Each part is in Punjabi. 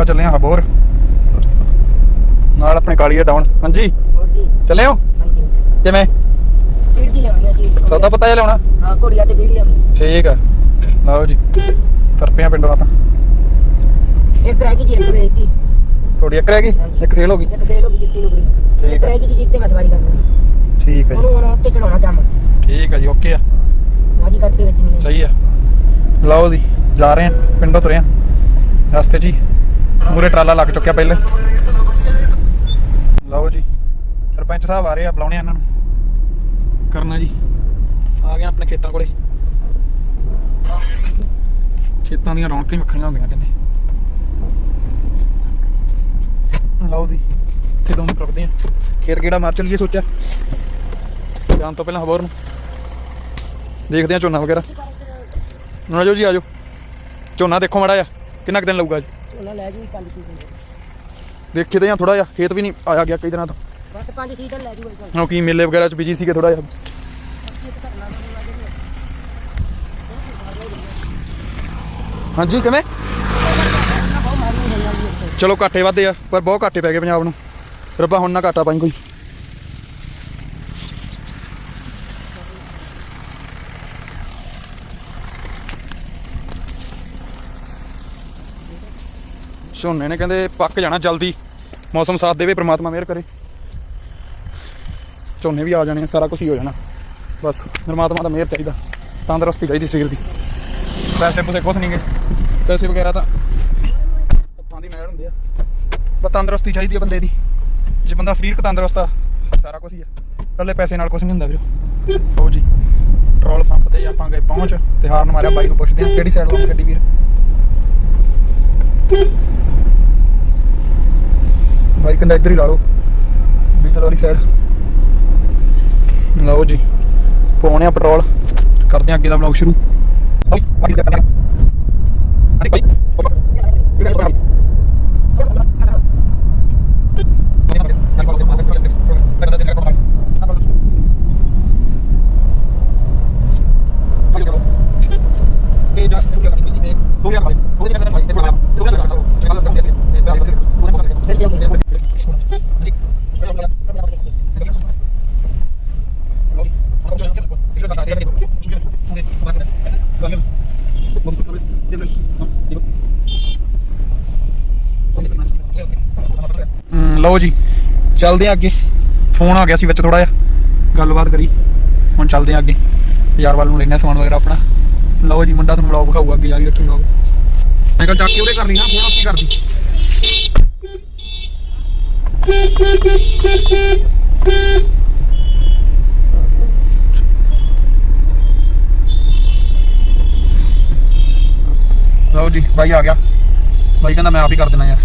ਆਪਾਂ ਚੱਲੇ ਹਾਂ ਹਬੋਰ। ਨਾਲ ਆਪਣੇ ਕਾਲੀਆ ਡਾਊਨ ਹਾਂਜੀ? ਚੱਲੇ ਹੋ? ਹਾਂਜੀ ਕਿਵੇਂ? ਜੀ ਲਿਆਉਣੀ ਆ ਜੀ। ਸੌਦਾ ਪਤਾ ਹੈ ਲਿਆਉਣਾ ਹਾਂ ਕੁੜੀਆਂ ਤੇ ਵੀਡੀਓ ਆਉਣੀ ਠੀਕ ਆ। ਲਓ ਜੀ। ਤਰਪਿਆਂ ਪਿੰਡੋਂ ਆਪਾਂ। ਇੱਕ ਰਹਿ ਗਈ ਜੀ ਇੱਕ ਵੇਚ ਦੀ ਥੋੜੀ ਇੱਕ ਰਹਿ ਗਈ? ਇੱਕ ਸੇਲ ਹੋ ਗਈ? ਇੱਕ ਸੇਲ ਹੋ ਗਈ ਜਿੱਤੀ ਨੁਕਰੀ। ਠੀਕ ਇੱਕ ਆ। ਰਹਿ ਗਈ ਜੀ ਜਿੱਤੇ ਮੈਂ ਸਵਾਰੀ ਕਰਨੀ ਠੀਕ ਹੈ ਉਹਨੂੰ ਜੀ ਹੁਣ ਉੱਤੇ ਚੜਾਉਣਾ ਚਾਹਾਂ ਠੀਕ ਹੈ ਜੀ ਓਕੇ ਆ। ਵਾਜੀ ਕੱਟ ਕੇ ਵੇਚਣੀ ਹੈ ਸਹੀ ਆ। ਲਓ ਜੀ ਜਾ ਰਹੇ ਹਾਂ ਪਿੰਡੋਂ ਤੁਰੇ ਹਾਂ। ਰਸਤੇ 'ਚ ਹੀ। ਮੂਰੇ ਟਰਾਲਾ ਲੱਗ ਚੁੱਕਿਆ ਪਹਿਲੇ। ਲਓ ਜੀ, ਸਰਪੰਚ ਸਾਹਿਬ ਆ ਰਹੇ ਆ, ਬੁਲਾਉਣੇ ਆ ਇਹਨਾਂ ਨੂੰ। ਕਰਨਾ ਜੀ। ਆ ਗਏ ਆਪਣੇ ਖੇਤਾਂ ਕੋਲੇ। ਖੇਤਾਂ ਦੀਆਂ ਰੌਣਕਾਂ ਹੀ ਵੱਖਰੀਆਂ ਹੁੰਦੀਆਂ ਕਹਿੰਦੇ। ਲਓ ਜੀ, ਇੱਥੇ ਦੋਵੇਂ ਕਰਦੇ ਆ। ਖੇਤ ਕਿਹੜਾ ਮਾਰ ਚਲੀਏ ਸੋਚਿਆ। ਜਾਣ ਤੋਂ ਪਹਿਲਾਂ ਹਬੋਰ ਨੂੰ। ਦੇਖਦੇ ਆ ਝੋਨਾ ਵਗੈਰਾ। ਆਜੋ ਜੀ, ਆਜੋ। ਝੋਨਾ ਦੇਖੋ ਮੜਾ ਜਾ ਕਿੰਨਾ ਕੁ ਦਿਨ ਲਊਗਾ ਜੀ ਉਹਨਾਂ ਲੈ ਜੂ ਪੰਜ ਸੀਜ਼ਨ ਦੇਖੇ ਤੇ ਥੋੜਾ ਜਿਹਾ ਖੇਤ ਵੀ ਨਹੀਂ ਆਇਆ ਗਿਆ ਕਈ ਦਿਨਾਂ ਤੋਂ। ਬਸ ਪੰਜ ਸੀਜ਼ਨ ਲੈ ਜੀ ਕਿਉਂਕਿ ਮੇਲੇ ਵਗੈਰਾ ਚ ਬਿਜ਼ੀ ਸੀਗੇ ਥੋੜਾ ਜਿਹਾ? ਹਾਂਜੀ ਕਿਵੇਂ? ਚਲੋ ਘਾਟੇ ਵਾਧੇ ਆ ਪਰ ਬਹੁਤ ਘਾਟੇ ਪੈ ਗਏ ਪੰਜਾਬ ਨੂੰ। ਰੱਬਾ ਹੁਣ ਨਾ ਘਾਟਾ ਪਾਈ ਕੋਈ। ਝੋਨੇ ਨੇ ਕਹਿੰਦੇ ਪੱਕ ਜਾਣਾ ਜਲਦੀ। ਮੌਸਮ ਸਾਥ ਦੇਵੇ, ਪ੍ਰਮਾਤਮਾ ਮਿਹਰ ਕਰੇ। ਝੋਨੇ ਵੀ ਆ ਜਾਣੇ ਸਾਰਾ ਕੁਝ ਹੀ ਹੋ ਜਾਣਾ। ਬਸ, ਪਰਮਾਤਮਾ ਦਾ ਮਿਹਰ ਚਾਹੀਦਾ। ਤੰਦਰੁਸਤੀ ਚਾਹੀਦੀ ਸਰੀਰ ਦੀ। ਪੈਸੇ ਪੂਸੇ ਕੁਛ ਨਹੀਂਗੇ ਪੈਸੇ ਵਗੈਰਾ ਤਾਂ ਹੱਥਾਂ ਦੀ ਮੈਲ ਹੁੰਦੀ ਆ। ਬਸ ਤੰਦਰੁਸਤੀ ਚਾਹੀਦੀ ਆ ਬੰਦੇ ਦੀ। ਜੇ ਬੰਦਾ ਸਰੀਰਕ ਤੰਦਰੁਸਤ ਆ, ਸਾਰਾ ਕੁਝ ਹੀ ਆ। ਇਕੱਲੇ ਪੈਸੇ ਨਾਲ ਕੁਝ ਨਹੀਂ ਹੁੰਦਾ ਵੀਰੋ। ਲਓ ਜੀ, ਪੈਟਰੋਲ ਪੰਪ ਤੇ ਆਪਾਂ ਗਏ ਪਹੁੰਚ ਤੇ ਹਾਰਨ ਮਾਰਿਆ ਬਾਈ ਨੂੰ ਪੁੱਛਦੇ ਆ, ਕਿਹੜੀ ਸਾਈਡ ਲਾਉਂ ਗੱਡੀ ਵੀਰ? ਕਹਿੰਦਾ ਇੱਧਰ ਹੀ ਲਾ ਲਓ। ਡੀਜ਼ਲ ਵਾਲੀ ਸਾਈਡ ਲਓ ਜੀ। ਪਾਉਣੇ ਆ ਪੈਟਰੋਲ। ਕਰਦੇ ਆ ਅੱਗੇ ਦਾ ਵਲੌਗ ਸ਼ੁਰੂ ਬਾਈ ਬਾਈ ਦਾ ਕਰਾਂ ਬਾਈ ਕਿਹੜਾ ਸਵਾਲ ਫਿਰ ਜਾਊਂਗੇ ਹਮ, ਲਓ ਜੀ ਚੱਲਦੇ ਆ ਅੱਗੇ। ਫੋਨ ਆ ਗਿਆ ਸੀ ਵਿੱਚ ਥੋੜਾ ਜਿਹਾ। ਗੱਲਬਾਤ ਕਰੀ। ਹੁਣ ਚੱਲਦੇ ਆ ਅੱਗੇ। ਬਾਜ਼ਾਰ ਵੱਲ ਨੂੰ ਲੈਣਾ ਸਮਾਨ ਵਗੈਰਾ ਆਪਣਾ। ਲਓ ਜੀ, ਮੁੰਡਾ ਤੁਹਾਨੂੰ ਵਲੌਗ ਵਿਖਾਊਗਾ ਅੱਗੇ ਜਾ ਕੇ ਉੱਥੇ ਵਲੌਗ ਮੈਂ ਕਿਹਾ ਚੱਕ ਕੇ ਉਹਦੇ ਕਰਨੀ ਨਾ ਫੋਨ ਆਪੀ ਕਰਦੀ। ਲਓ ਜੀ, ਬਾਈ ਆ ਗਿਆ। ਬਾਈ ਕਹਿੰਦਾ ਮੈਂ ਆਪ ਹੀ ਕਰ ਦੇਣਾ ਯਾਰ।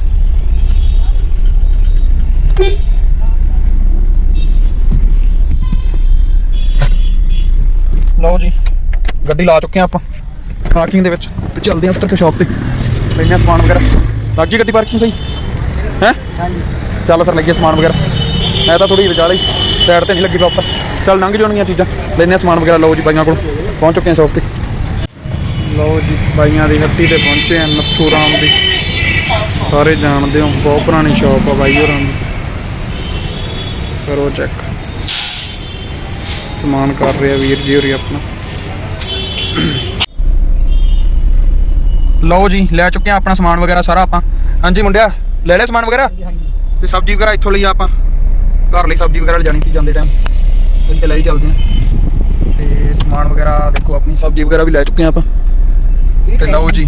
ਲਓ ਜੀ ਗੱਡੀ ਲਾ ਚੁੱਕੇ ਆ ਆਪਾਂ ਪਾਰਕਿੰਗ ਦੇ ਵਿੱਚ ਤੇ ਚੱਲਦੇ ਆ ਉੱਤਰ ਕੇ ਸ਼ਾਪ ਤੇ। ਲੈਣੇ ਆ ਸਮਾਨ ਵਗੈਰਾ। ਲੱਗ ਗਈ ਗੱਡੀ ਪਾਰਕਿੰਗ ਸਹੀ? ਹੈ? ਹਾਂਜੀ। ਚੱਲ ਫਿਰ ਲੱਗੀਏ ਸਮਾਨ ਵਗੈਰਾ। ਮੈਂ ਤਾਂ ਥੋੜੀ ਵਿਚਾਲੇ ਸਾਈਡ ਤੇ ਨਹੀਂ ਲੱਗੀ ਪ੍ਰੋਪਰ ਚੱਲ ਲੰਘ ਜਾਣਗੀਆਂ ਚੀਜ਼ਾਂ। ਲੈਣੇ ਆ ਸਮਾਨ ਵਗੈਰਾ ਲਓ ਜੀ ਬਾਈਆਂ ਕੋਲ। ਪਹੁੰਚ ਚੁੱਕੇ ਆ ਸ਼ਾਪ ਤੇ। ਲਓ ਜੀ ਬਾਈਆਂ ਦੀ ਹੱਟੀ ਤੇ ਪਹੁੰਚੇ ਆ ਨੱਥੂ ਰਾਮ ਦੀ। ਸਾਰੇ ਜਾਣਦੇ ਹੋ ਬਹੁਤ ਪੁਰਾਣੀ ਸ਼ਾਪ ਆ ਬਾਈ ਹੋਰਾਂ ਦੀ। ਕਰੋ ਚੈੱਕ ਸਮਾਨ ਕਰ ਰਿਹਾ ਵੀਰ ਜੀ ਹੋਰੀ ਆਪਣਾ। ਲਓ ਜੀ ਲੈ ਚੁੱਕੇ ਆ ਆਪਣਾ ਸਮਾਨ ਵਗੈਰਾ ਸਾਰਾ ਆਪਾਂ। ਹਾਂਜੀ ਮੁੰਡਿਆ ਲੈ ਲਿਆ ਸਮਾਨ ਵਗੈਰਾ? ਤੇ ਸਬਜ਼ੀ ਵਗੈਰਾ ਇੱਥੋਂ ਲਈ ਆ ਆਪਾਂ। ਘਰ ਲਈ ਸਬਜ਼ੀ ਵਗੈਰਾ ਲਿਜਾਣੀ ਸੀ ਜਾਂਦੇ ਟਾਈਮ ਅਸੀਂ ਤੇ ਲੈ ਹੀ ਚੱਲਦੇ ਆ ਤੇ ਸਮਾਨ ਵਗੈਰਾ ਦੇਖੋ ਆਪਣੀ। ਸਬਜ਼ੀ ਵਗੈਰਾ ਵੀ ਲੈ ਚੁੱਕੇ ਆ ਆਪਾਂ। ਤੇ ਲਓ ਜੀ।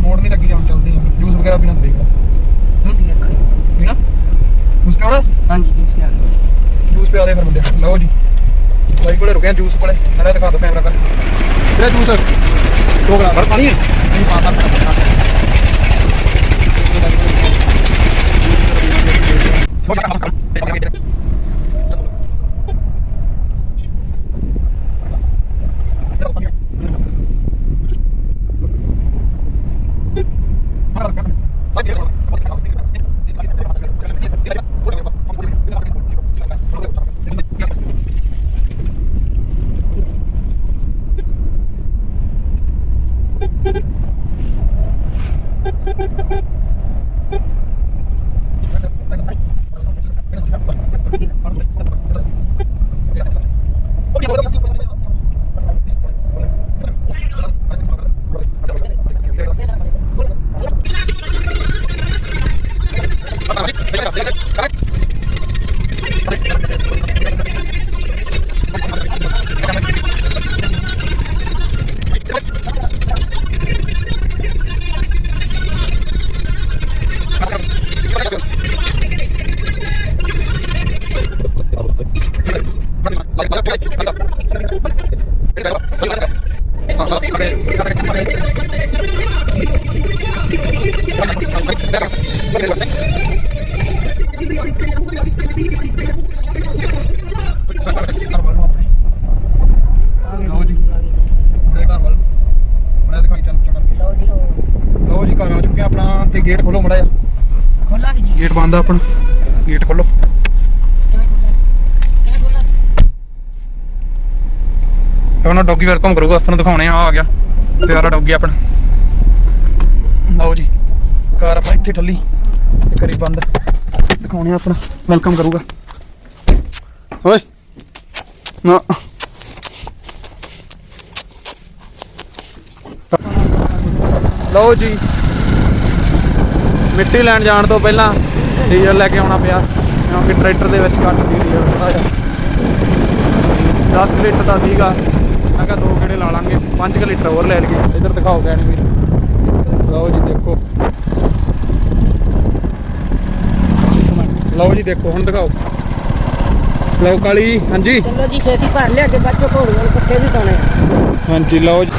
ਮੋੜ ਨਹੀਂ ਲੱਗੀ ਜਾਣ ਚੱਲਦੇ ਆ ਜੂਸ ਵਗੈਰਾ ਪੀਣਾ ਤਾਂ ਦੇਖ ਲੈ ਤੁਸੀਂ ਵੇਖੋ ਜੀ। ਪੀਣਾ ਜੂਸ ਪਿਆਉਣਾ ਹਾਂਜੀ ਜੂਸ ਪਿਆ ਲਓ। ਜੂਸ ਪਿਆ ਦੇ ਫਿਰ ਮੁੰਡਿਆ ਲਓ ਜੀ ਬਾਈ ਕੋਲੇ ਰੁਕੇ ਆ ਜੂਸ ਕੋਲੇ। ਮੇਰਾ ਦਿਖਾ ਦੋ ਕੈਮਰਾ ਕਰ ਕਿਹੜਾ ਜੂਸ ਦੋ ਗਲਾਸ। ਪਾਣੀ ਹੈ ਨਹੀਂ ਪਾਤਾ ਆ ਗਏ ਲਓ ਜੀ। ਆ ਗਏ। ਬੜੇ ਘਰ ਵੱਲ ਬੜਾ ਦਿਖਾਈ ਚੱਲ ਚੱਲ ਕਰਕੇ ਲਓ ਜੀ ਲਓ ਲਓ ਜੀ ਘਰ ਆ ਚੁੱਕੇ ਆ ਆਪਣਾ ਤੇ ਗੇਟ ਖੋਲੋ ਮੜਾ ਜਾ ਖੋਲਾ ਕਿ ਜੀ। ਗੇਟ ਬੰਦ ਆ ਆਪਣਾ। ਗੇਟ ਖੋਲੋ ਕਿਵੇਂ ਖੋਲਾ ਕਿਵੇਂ ਖੋਲਾ ਉਹਨਾਂ ਡੌਗੀ ਵੈਲਕਮ ਕਰੂਗਾ, ਤੁਹਾਨੂੰ ਦਿਖਾਉਣੇ ਆ ਆ ਗਿਆ। ਪਿਆਰਾ ਡੌਗੀ ਆਪਣਾ। ਲਓ ਜੀ, ਕਾਰ ਆਪਾਂ ਇੱਥੇ ਠੱਲੀ। ਤੇ ਕਰੀ ਬੰਦ। ਦਿਖਾਉਣੇ ਆ ਆਪਣਾ ਵੈਲਕਮ ਕਰੂਗਾ। ਓਏ, ਨਾ। ਲਓ ਜੀ, ਮਿੱਟੀ ਲੈਣ ਜਾਣ ਤੋਂ ਪਹਿਲਾਂ ਡੀਜ਼ਲ ਲੈ ਕੇ ਆਉਣਾ ਪਿਆ। ਕਿਉਂਕਿ ਟਰੈਕਟਰ ਦੇ ਵਿੱਚ ਘੱਟ ਸੀ ਡੀਜ਼ਲ ਥੋੜਾ ਜਿਹਾ। 10 ਕੁ ਲੀਟਰ ਦਾ ਸੀਗਾ। ਮੈਂ ਕਿਹਾ ਦੋ ਗੇੜੇ ਲਾ ਲਾਂਗੇ 5 ਕੁ ਲੀਟਰ ਹੋਰ ਲੈ ਲਈਏ। ਇੱਧਰ ਦਿਖਾਓ ਗੈਣੀ ਵੀਰ ਲਓ ਜੀ ਦੇਖੋ। ਲਓ ਜੀ ਦੇਖੋ ਹੁਣ ਦਿਖਾਓ। ਲਓ ਕਾਲੀ ਹਾਂਜੀ। ਚਲੋ ਜੀ ਛੇਤੀ ਭਰ ਲਿਆ ਅੱਗੇ ਬੱਚੋ ਘੋੜੀਆਂ ਨੂੰ ਪੱਠੇ ਵੀ ਪਾਉਣੇ ਹਾਂਜੀ ਲਓ ਜੀ।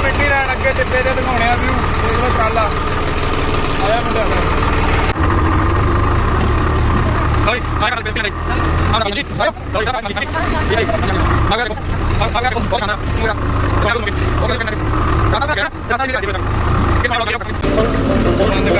ਮਿੱਟੀ ਲੈਣ ਅੱਗੇ ਟਿੱਪੇ ਤੇ ਦਿਖਾਉਣੇ ਆ ਵਿਊ ਦੇਖ ਲਓ ਟਰਾਲਾ ਆਇਆ ਮੁੰਡਾ ਹਾਈ ਆਇਆ ਕਰ ਨਹੀਂ ਆਹ ਜੀ ਆਇਆ ਲਓ ਯਾਰ ਮਗਰ ওখানে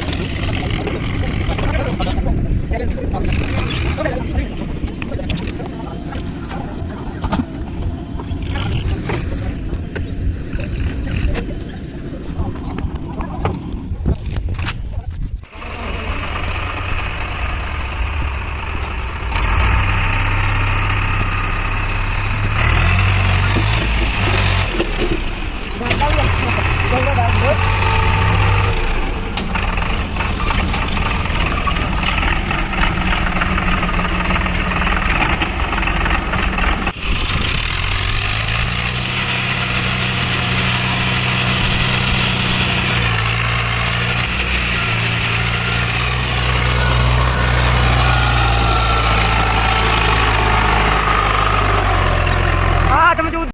ਆ ਤੇ ਮੌਜੂਦ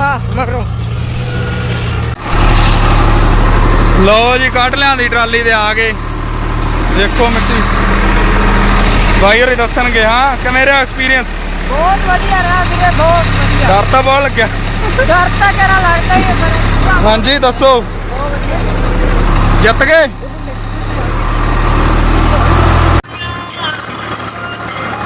ਆ ਮਗਰੋਂ ਲਓ ਜੀ ਕੱਢ ਲਿਆਂਦੀ ਟਰਾਲੀ ਤੇ ਆ ਗਏ। ਦੇਖੋ ਮਿੱਟੀ। ਬਾਈ ਹੋਰੀ ਦੱਸਣਗੇ ਹਾਂ? ਕਿਵੇਂ ਰਿਹਾ ਐਕਸਪੀਰੀਅੰਸ ਬਹੁਤ ਵਧੀਆ ਰਿਹਾ ਵੀਰੇ ਬਹੁਤ ਵਧੀਆ। ਡਰ ਤਾਂ ਬਹੁਤ ਲੱਗਿਆ। ਡਰ ਤਾਂ ਕਰਾ ਲੱਗਦਾ ਹੀ ਹੈ ਪਰ ਹਾਂਜੀ ਦੱਸੋ। ਬਹੁਤ ਜਿੱਤ ਗਏ?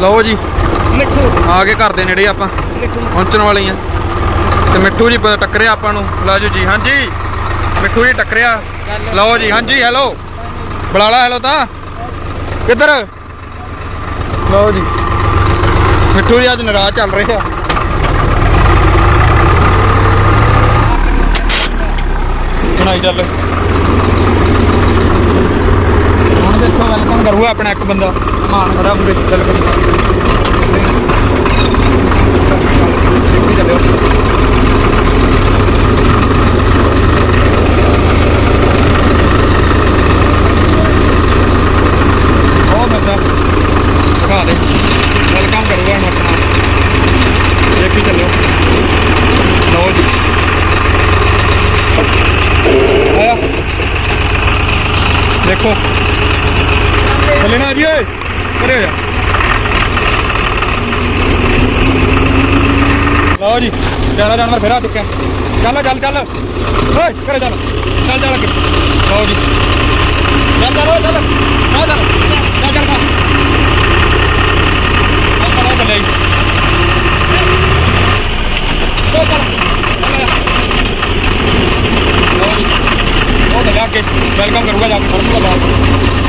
ਲਓ ਜੀ। ਮਿੱਠੂ। ਆ ਗਏ ਘਰ ਦੇ ਨੇੜੇ ਆਪਾਂ। ਮਿੱਠੂ। ਪਹੁੰਚਣ ਵਾਲੇ ਆ। ਤੇ ਮਿੱਠੂ ਜੀ ਪ- ਟੱਕਰਿਆ ਆਪਾਂ ਨੂੰ। ਲਾਜੂ ਜੀ। ਹਾਂਜੀ। ਮਿੱਠੂ ਜੀ ਟੱਕਰਿਆ। ਲਓ ਜੀ। ਹਾਂਜੀ ਹੈਲੋ ਬੁਲਾਲਾ ਹੈਲੋ ਤਾਂ। ਕਿੱਧਰ? ਲਓ ਜੀ। ਮਿੱਠੂ ਜੀ ਅੱਜ ਨਾਰਾਜ਼ ਚੱਲ ਰਹੇ ਆ। ਬਣਾਈ ਚੱਲ। ਹੁਣ ਦੇਖੋ ਵੈਲਕਮ ਕਰੂਗਾ ਆਪਣਾ ਇੱਕ ਬੰਦਾ। ਸਮਾਨ ਖੜਾ ਪੂਰੇ ਚੱਲ ਕੇ ਪਰੇ ਹੋ ਜੀ। ਜਾਣਾ ਜਾਨਵਰ ਫੇਰ ਆ ਚੁੱਕਿਆ। ਚੱਲ ਚੱਲ ਚੱਲ। ਓਏ ਕਰੇ ਚੱਲ। ਚੱਲ ਚੱਲ ਅੱਗੇ। ਲਓ ਜੀ। ਚੱਲ ਚੱਲ, ਓਏ, ਚੱਲ। ਆ ਚੱਲ। ਚੱਲ ਚੱਲ ਚੱਲ। ਚੱਲ ਬੱਲੇ ਓ ਚੱਲ ਲਓ ਜੀ। ਉਹ ਤਾਂ ਜਾ ਕੇ ਵੈਲਕਮ ਕਰੂਗਾ, ਜਾ ਕੇ ਫੋਟੋ ਲਗਾ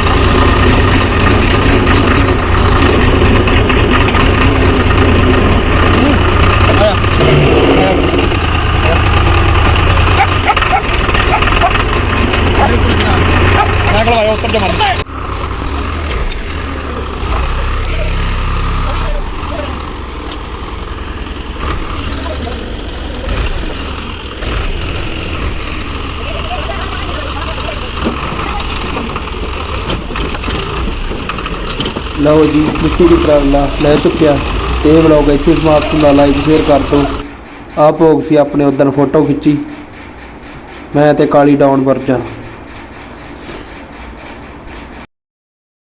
Lalu di putih di perang lah, lalu itu pihak. ਤੇ ਇਹ ਵਲੌਗ ਇੱਥੇ ਸਮਾਪਤ ਹੁੰਦਾ। ਲਾਈਕ ਸ਼ੇਅਰ ਕਰ ਦਿਓ। ਆਹ ਭੋਗ ਸੀ, ਆਪਣੇ ਉਦੋਂ ਫੋਟੋ ਖਿੱਚੀ। ਮੈਂ ਤੇ ਕਾਲੀ ਡਾਊਨ ਵਰਜਾ।